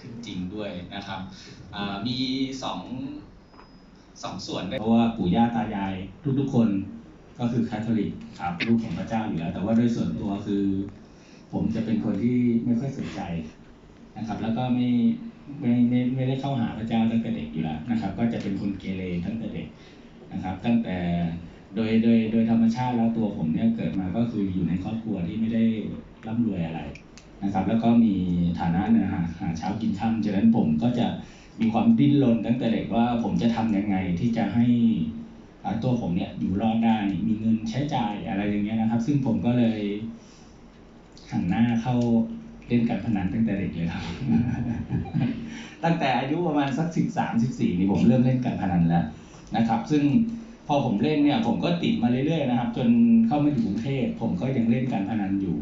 ขึ้นจริงด้วยนะครับมีสองสองส่วนด้วยเพราะว่าปู่ย่าตายายทุกๆคนก็คือคาทอลิกครับลูกของพระเจ้าอยู่แล้ว แต่ว่าโดยส่วนตัวคือ ผมจะเป็นคนที่ไม่ค่อยสนใจนะครับ แล้วก็ไม่ไม่ไม่ไม่ได้เข้าหาพระเจ้าตั้งแต่เด็กอยู่แล้วนะครับ ก็จะเป็นคนเกเรตั้งแต่เด็กนะครับ ตั้งแต่โดยโดยโดยธรรมชาติแล้วตัวผมเนี่ยเกิดมาก็คืออยู่ในครอบครัวที่ไม่ได้ร่ำรวยอะไร นะครับ แล้วก็มีฐานะเนี่ยหาหาเช้ากินค่ำฉะนั้นผมก็จะมีความดิ้นรนตั้งแต่เด็กว่าผมจะทำยังไงที่จะให้ตัวผมเนี่ยอยู่รอดได้มีเงินใช้จ่ายอะไรอย่างเงี้ยนะครับ ซึ่งผมก็เลยหันหน้าเข้าเล่นการพนันตั้งแต่เด็กเลยครับ ตั้งแต่อายุประมาณสักสิบสามสิบสี่นี่ผมเริ่มเล่นการพนันแล้วนะครับ ซึ่งพอผมเล่นเนี่ยผมก็ติดมาเรื่อยๆนะครับ จนเข้ามาอยู่กรุงเทพผมก็ยังเล่นการพนันอยู่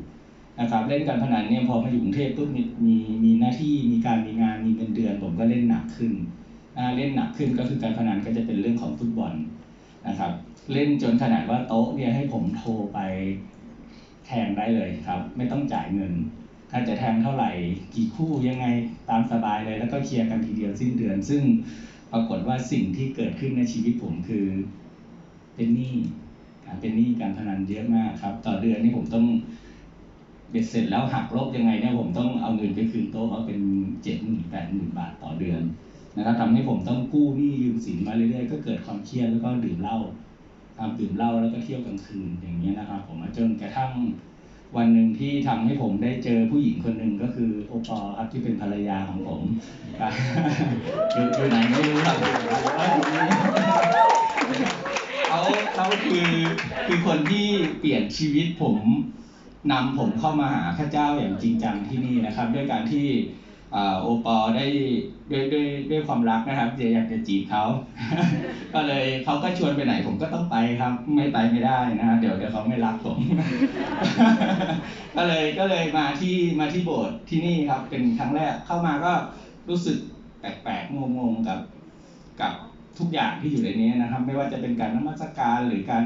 นะครับเล่นการพนันเนี่ยพอมาอยู่กรุงเทพปุ๊บมีมีมีหน้าที่มีการมีงานมีเงินเดือน ผมก็เล่นหนักขึ้นเล่นหนักขึ้นก็คือการพนันก็จะเป็นเรื่องของฟุตบอลนะครับ เล่นจนขนาดว่าโต๊ะเนี่ยให้ผมโทรไปแทงได้เลยครับ ไม่ต้องจ่ายเงิน ถ้าจะแทงเท่าไหร่กี่คู่ยังไงตามสบายเลย แล้วก็เคลียร์กันทีเดียวสิ้นเดือน ซึ่งปรากฏว่าสิ่งที่เกิดขึ้นในชีวิตผมคือ เป็นหนี้เป็นหนี้การพนันเยอะมากครับ ต่อเดือนนี่ผมต้อง เบ็ดเสร็จแล้วหักลบยังไงเนี่ยผมต้องเอาเงินไปคืนโต๊ะเขาเป็นเจ็ดหมื่นแปดหมื่นบาทต่อเดือนนะครับทำให้ผมต้องกู้หนี้ยืมสินมาเรื่อยๆก็เกิดความเครียดแล้วก็ดื่มเหล้าตามดื่มเหล้าแล้วก็เที่ยวกลางคืนอย่างเงี้ยนะครับ ผมจนกระทั่งวันหนึ่งที่ทำให้ผมได้เจอผู้หญิงคนหนึ่งก็คือโอปอล์ครับที่เป็นภรรยาของผมอยู่ไหนไม่รู้ครับว่าอยู่นี่เขาเขาคือคือคนที่เปลี่ยนชีวิตผม นำผมเข้ามาหาพระเจ้าอย่างจริงจังที่นี่นะครับ ด้วยการที่โอปอได้ด้วยด้วยด้วยความรักนะครับอยากจะจีบเขาก็เลยเขาก็ชวนไปไหนผมก็ต้องไปครับ ไม่ไปไม่ได้นะฮะเดี๋ยวเดี๋ยวเขาไม่รักผม ก็เลยก็เลยมาที่มาที่โบสถ์ที่นี่ครับ เป็นครั้งแรกเข้ามาก็รู้สึกแปลกๆงงๆกับกับทุกอย่างที่อยู่ในนี้นะครับ ไม่ว่าจะเป็นการนมัสการหรือการ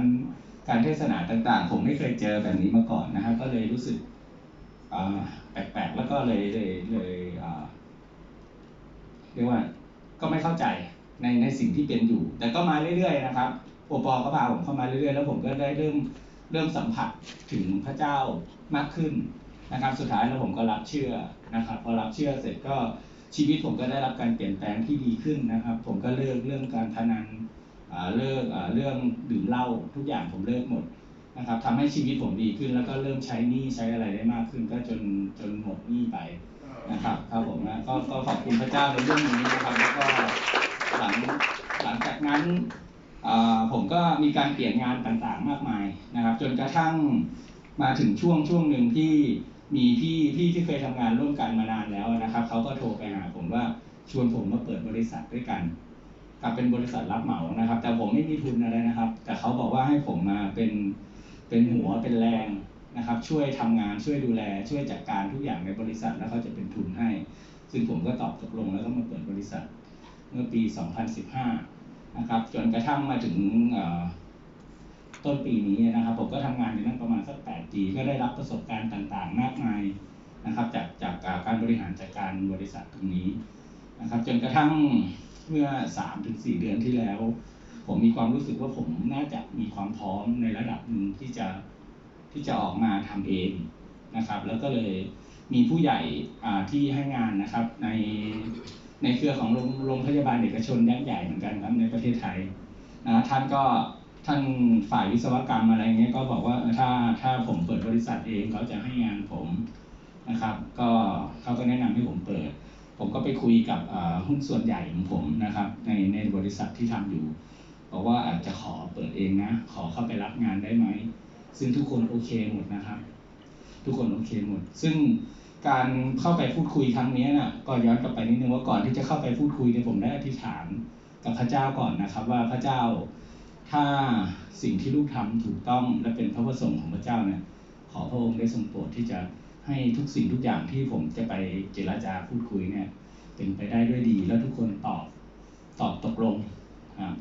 การเทศนาต่างๆ ผมไม่เคยเจอแบบนี้มาก่อนนะครับก็เลยรู้สึกแปลกๆแล้วก็เลยเลยเลยเรียกว่าก็ไม่เข้าใจในในสิ่งที่เป็นอยู่ แต่ก็มาเรื่อยๆนะครับโอปอก็พาผมเข้ามาเรื่อยๆ แล้วผมก็ได้เริ่มเริ่มสัมผัสถึงพระเจ้ามากขึ้นนะครับ สุดท้ายแล้วผมก็รับเชื่อนะครับ พอรับเชื่อเสร็จก็ชีวิตผมก็ได้รับการเปลี่ยนแปลงที่ดีขึ้นนะครับ ผมก็เลิกเรื่องการพนัน เลิกอ่าเรื่องดื่มเหล้าทุกอย่างผมเลิกหมดนะครับทำให้ชีวิตผมดีขึ้นแล้วก็เริ่มใช้หนี้ใช้อะไรได้มากขึ้น ก็จนจนหมดหนี้ไปนะครับครับผมนะก็ก็ขอบคุณพระเจ้าในเรื่องนี้นะครับแล้วก็หลังหลังจากนั้นอ่าผมก็มีการเปลี่ยนงานต่างๆมากมายนะครับ จนกระทั่งมาถึงช่วงช่วงหนึ่งที่มีพี่พี่ที่เคยทำงานร่วมกันมานานแล้วนะครับเขาก็โทรไปหาผมว่าชวนผมมาเปิดบริษัทด้วยกัน กับเป็นบริษัทรับเหมานะครับ แต่ผมไม่มีทุนอะไรนะครับ แต่เขาบอกว่าให้ผมมาเป็นเป็นหัวเป็นแรงนะครับ ช่วยทำงานช่วยดูแล ช่วยจัดการทุกอย่างในบริษัทแล้วเขาจะเป็นทุนให้ ซึ่งผมก็ตอบตกลงแล้วก็มาเปิดบริษัท เมื่อปี 2015 นะครับ จนกระทั่งมาถึงต้นปีนี้นะครับ ผมก็ทำงานอยู่นั่นประมาณสัก 8 ปี ก็ได้รับประสบการณ์ต่างๆ มากมายนะครับ จากจากการบริหารจัดการบริษัทตรงนี้นะครับ จนกระทั่ง เมื่อ3-4เดือนที่แล้ว ผมมีความรู้สึกว่าผมน่าจะมีความพร้อมในระดับหนึ่งที่จะที่จะออกมาทำเองนะครับ แล้วก็เลยมีผู้ใหญ่ที่ให้งานนะครับ ในในเครือของโรงงพยาบาลเอกชนยักษ์ใหญ่เหมือนกันครับในประเทศไทยนะท่านก็ท่านฝ่ายวิศวกรรมอะไรเงี้ยก็บอกว่าถ้าถ้าผมเปิดบริษัทเองเขาจะให้งานผมนะครับ ก็เขาก็แนะนำให้ผมเปิด ผมก็ไปคุยกับหุ้นส่วนใหญ่ของผมนะครับ ในในบริษัทที่ทำอยู่บอกว่าอาจจะขอเปิดเองนะ ขอเข้าไปรับงานได้ไหม ซึ่งทุกคนโอเคหมดนะครับ ทุกคนโอเคหมด ซึ่งการเข้าไปพูดคุยครั้งนี้น่ะก็ย้อนกลับไปนิดนึงว่าก่อนที่จะเข้าไปพูดคุยเนี่ยผมได้อธิษฐานกับพระเจ้าก่อนนะครับ ว่าพระเจ้าถ้าสิ่งที่ลูกทำถูกต้องและเป็นพระประสงค์ของพระเจ้าเนี่ยขอพระองค์ได้ทรงโปรดที่จะ ให้ทุกสิ่งทุกอย่างที่ผมจะไปเจรจาพูดคุยเนี่ยเป็นไปได้ด้วยดีแล้วทุกคนตอบตอบตกลง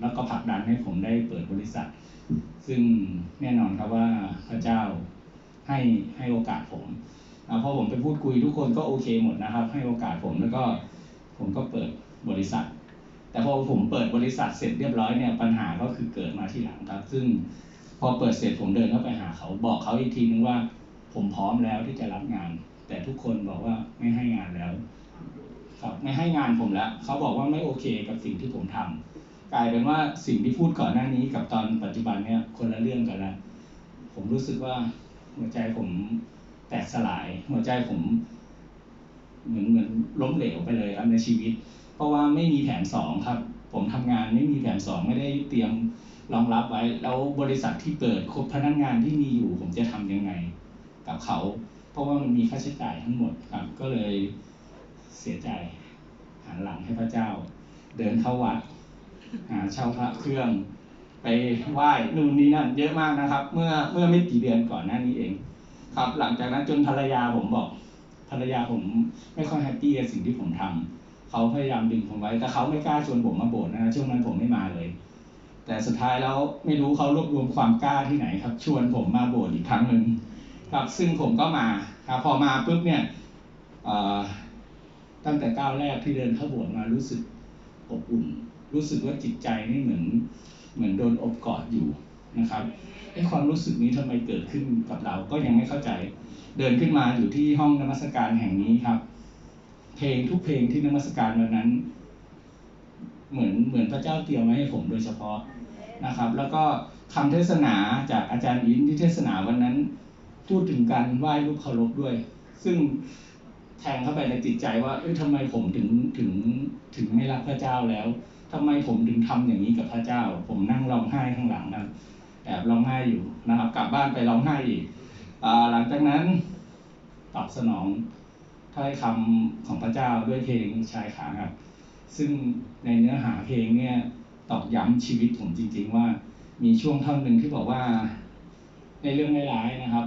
แล้วก็ผลักดันให้ผมได้เปิดบริษัท ซึ่งแน่นอนครับว่าพระเจ้าให้ให้โอกาสผมอพอผมไปพูดคุยทุกคนก็โอเคหมดนะครับ ให้โอกาสผมแล้วก็ผมก็เปิดบริษัท แต่พอผมเปิดบริษัทเสร็จเรียบร้อยเนี่ยปัญหาก็คือเกิดมาที่หลังครับ ซึ่งพอเปิดเสร็จผมเดินเข้าไปหาเขาบอกเขาอีกทีนึงว่า ผมพร้อมแล้วที่จะรับงาน แต่ทุกคนบอกว่าไม่ให้งานแล้ว ครับไม่ให้งานผมแล้วเขาบอกว่าไม่โอเคกับสิ่งที่ผมทำกลายเป็นว่าสิ่งที่พูดก่อนหน้านี้กับตอนปัจจุบันเนี่ยคนละเรื่องกันล้วผมรู้สึกว่าหัวใจผมแตกสลาย หัวใจผม เหมือนเหมือนล้มเหลวไปเลยครับในชีวิต เพราะว่าไม่มีแผนสองครับ ผมทำงานไม่มีแผนสองไม่ได้เตรียมรองรับไว้ แล้วบริษัทที่เปิดคบพนักงานที่มีอยู่ ผมจะทำยังไง กับเขา เพราะว่ามันมีค่าใช้จ่ายทั้งหมดครับ ก็เลยเสียใจหันหลังให้พระเจ้า เดินเข้าวัดหาเช่าพระเครื่อง ไปไหว้นู่นนี่นั่น เยอะมากนะครับ เมื่อเมื่อไม่กี่เดือนก่อนหน้านี้เอง ครับ หลังจากนั้นจนภรรยาผมบอกภรรยาผมไม่ค่อยแฮปปี้กับสิ่งที่ผมทำเขาพยายามดึงผมไว้ แต่เขาไม่กล้าชวนผมมาโบสถ์นะช่วงนั้นผมไม่มาเลย แต่สุดท้ายแล้วไม่รู้เขารวบรวมความกล้าที่ไหนครับ ชวนผมมาโบสถ์อีกครั้งหนึ่ง ครับซึ่งผมก็มาครับพอมาปุ๊บเนี่ยตั้งแต่ก้าวแรกที่เดินเข้าโบสถ์มารู้สึกอบอุ่น รู้สึกว่าจิตใจนี่เหมือนเหมือนโดนอบกอดอยู่นะครับไอ้ความรู้สึกนี้ทำไมเกิดขึ้นกับเราก็ยังไม่เข้าใจ เดินขึ้นมาอยู่ที่ห้องนมัสการแห่งนี้ครับ เพลงทุกเพลงที่นมัสการวันนั้น เหมือนเหมือนพระเจ้าเตรียมไว้ให้ผมโดยเฉพาะนะครับ แล้วก็คำเทศนาจากอาจารย์อินที่เทศนาวันนั้น พูดถึงการไหว้รูปเคารพด้วย ซึ่งแทงเข้าไปในจิตใจว่าเอ้ยทำไมผมถึงถึงถึงไม่รักพระเจ้าแล้วทำไมผมถึงทำอย่างนี้กับพระเจ้า ผมนั่งร้องไห้ข้างหลังนะแอบร้องไห้อยู่นะครับ กลับบ้านไปร้องไห้อีกอหลังจากนั้นตอบสนองถ้อยคำของพระเจ้าด้วยเพลงชายขาครับ ซึ่งในเนื้อหาเพลงเนี่ยตอกย้ำชีวิตผมจริง ๆ ว่ามีช่วงท่อนหนึ่งที่บอกว่า ในเรื่องร้ายๆนะครับ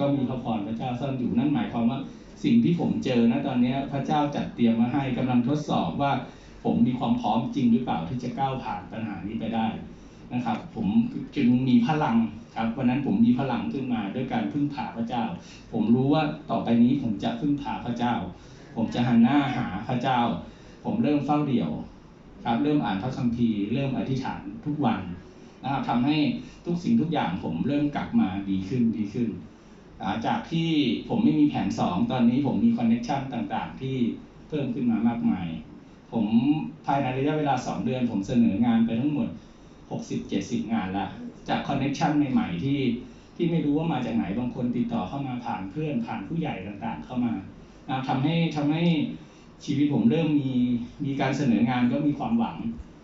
ก็มีพระพรพระเจ้าซ่อนอยู่นั่นหมายความว่าสิ่งที่ผมเจอนะตอนนี้พระเจ้าจัดเตรียมมาให้กำลังทดสอบว่า ผมมีความพร้อมจริงหรือเปล่าที่จะก้าวผ่านปัญหานี้ไปได้นะครับ ผมจึงมีพลังครับวันนั้นผมมีพลังขึ้นมาด้วยการพึ่งพาพระเจ้า ผมรู้ว่าต่อไปนี้ผมจะพึ่งพาพระเจ้า ผมจะหันหน้าหาพระเจ้า ผมเริ่มเฝ้าเดี่ยวครับเริ่มอ่านพระคัมภีร์เริ่มอธิษฐานทุกวันนะครับทำให้ทุกสิ่งทุกอย่างผมเริ่มกลับมาดีขึ้นดีขึ้น จากที่ผมไม่มีแผนสองตอนนี้ผมมีคอนเนคชันต่างๆ ที่เพิ่มขึ้นมามากมาย ผมภายในระยะเวลา 2 เดือน ผมเสนองานไปทั้งหมด 60-70 งานละจากคอนเนคชันใหม่ๆที่ที่ไม่รู้ว่ามาจากไหนบางคนติดต่อเข้ามาผ่านเพื่อนผ่านผู้ใหญ่ต่างๆ เข้ามาทำให้ทำให้ชีวิตผมเริ่มมีมีการเสนองานก็มีความหวัง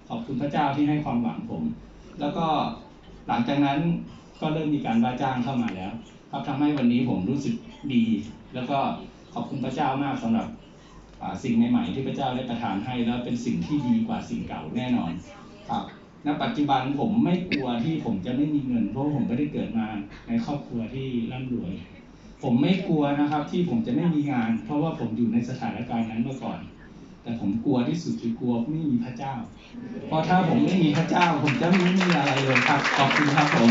ขอบคุณพระเจ้าที่ให้ความหวังผม แล้วก็หลังจากนั้นก็เริ่มมีการว่าจ้างเข้ามาแล้ว ครับทำให้วันนี้ผมรู้สึกดี แล้วก็ขอบคุณพระเจ้ามากสำหรับสิ่งใหม่ๆที่พระเจ้าได้ประทานให้แล้วเป็นสิ่งที่ดีกว่าสิ่งเก่าแน่นอนครับณปัจจุบันผมไม่กลัวที่ผมจะไม่มีเงิน เพราะผมไม่ได้เกิดมาในครอบครัวที่ร่ำรวย ผมไม่กลัวนะครับที่ผมจะไม่มีงาน เพราะว่าผมอยู่ในสถานการณ์นั้นเมื่อก่อน แต่ผมกลัวที่สุดคือกลัวไม่มีพระเจ้า เพราะถ้าผมไม่มีพระเจ้า ผมจะไม่มีอะไรเลยครับขอบคุณครับผม